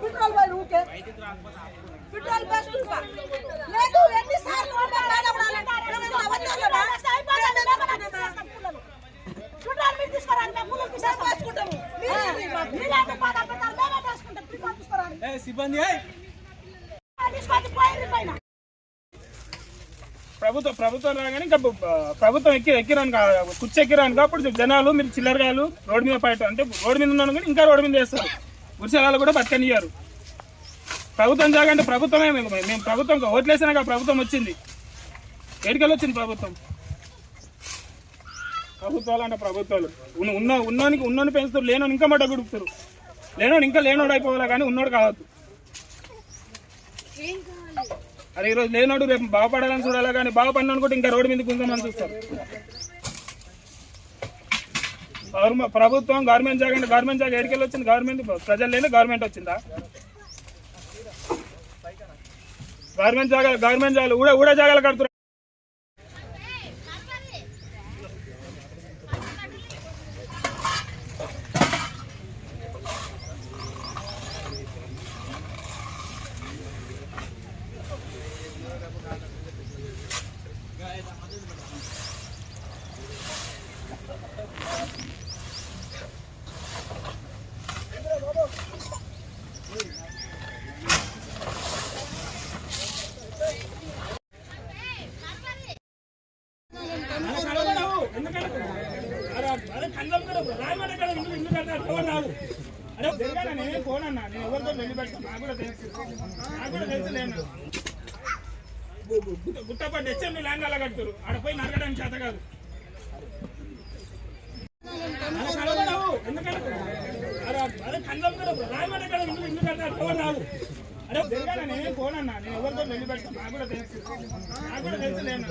Petrol పోయి ఊకే petrol bus లేదు ఎన్నిసార్లు పెట్రోల్ మీరు తీసుకురండి మేము కూలీలు తీసుకొచ్చుకుంటాము ప్రభుత్వం ప్రభుత్వం రాగానే ఇంకా ప్రభుత్వం ఎక్కి ఎక్కిరాను కుర్చీ ఎక్కిరాను కాబట్టి జనాలు మీరు చిల్లరగాలు రోడ్డు మీద పడటం అంటే రోడ్డు మీద ఉన్నాను కానీ ఇంకా రోడ్డు మీద వేస్తారు. గుడిసెలాలు కూడా బతకనియ్యారు. ప్రభుత్వం జాగంటే ప్రభుత్వమే మేము మేము ప్రభుత్వం ఓట్లేసినాక ప్రభుత్వం వచ్చింది. ఎడికలు వచ్చింది ప్రభుత్వం? ప్రభుత్వాలు అంటే ప్రభుత్వాలు. ఉన్న ఉన్న ఉన్నోనికి ఉన్నోని పెంచుతారు లేనోని ఇంకా మట గుడుపుతారు. లేనోడు ఇంకా లేనోడు అయిపోవాలా కానీ ఉన్నోడు కావద్దు. అది ఈరోజు లేనోడు రేపు బాగుపడాలని చూడాలి కానీ బాగుపడిన అనుకుంటే ఇంకా రోడ్డు మీద గుంజమని చూస్తారు. గవర్నమెంట్ ప్రభుత్వం గవర్నమెంట్ జాగా అంటే గవర్నమెంట్ జాగా ఎడికెళ్ళి వచ్చింది గవర్నమెంట్ ప్రజలు లేని గవర్నమెంట్ వచ్చిందా? గవర్నమెంట్ జాగా గవర్నమెంట్ జాగాలు ఊడ ఊడ జాగాలు కడుతున్నారు. గుట్టపట్టి హెచ్ఎండి ల్యాండ్ అలా కడుతురు ఆడ పోయి నరకడానికి చేత కాదు అలా అరే అరే కందం కూడా రాయమంటే కదా ఎందుకు ఎందుకు కడతారు ఎవరు రాదు అరే జరగాలని నేను నేను ఎవరితో వెళ్ళి పెడతాను నాకు కూడా తెలుసు నాకు కూడా తెలుసు నేను